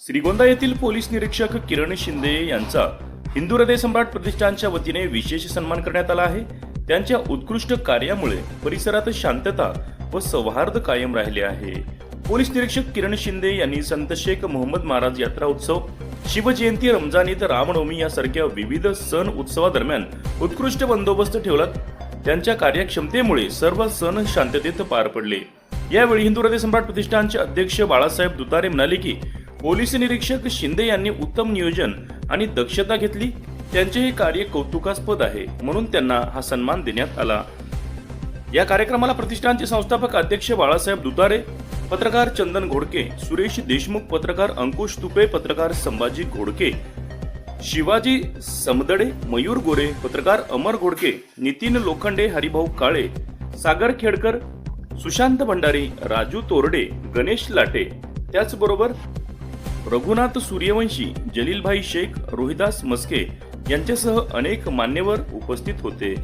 श्रीगोंदा येथील पोलीस निरीक्षक किरण शिंदे यांचा हिंदू हृदय सम्राट प्रतिष्ठानच्या वतीने विशेष सन्मान करण्यात आला आहे. त्यांच्या उत्कृष्ट कार्यामुळे परिसरात शांतता व सौहार्द कायम राहिले आहे. पोलीस निरीक्षक किरण शिंदे यांनी संत शेख मोहम्मद महाराज यात्रा उत्सव शिवजयंती रमजान ईद रामनवमी यासारख्या विविध सण उत्सवादरम्यान उत्कृष्ट बंदोबस्त ठेवला. त्यांच्या कार्यक्षमतेमुळे सर्व सण शांततेत पार पडले. यावेळी हिंदू हृदय सम्राट प्रतिष्ठानचे अध्यक्ष बाळासाहेब दुतारे म्हणाले की पोलीस निरीक्षक शिंदे यांनी उत्तम नियोजन आणि दक्षता घेतली. त्यांचे हे कार्य कौतुकास्पद आहे म्हणून त्यांना हा सन्मान देण्यात आला. या कार्यक्रमाला प्रतिष्ठानचे संस्थापक अध्यक्ष बाळासाहेब दुतारे पत्रकार चंदन घोडके सुरेश देशमुख पत्रकार अंकुश तुपे पत्रकार संभाजी घोडके शिवाजी समदडे मयूर गोरे पत्रकार अमर घोडके नितीन लोखंडे हरिभाऊ काळे सागर खेडकर सुशांत भंडारी राजू तोरडे गणेश लाटे. त्याचबरोबर रघुनाथ सूर्यवंशी जलीलभाई शेख रोहिदास मस्के यांच्यासह अनेक मान्यवर उपस्थित होते.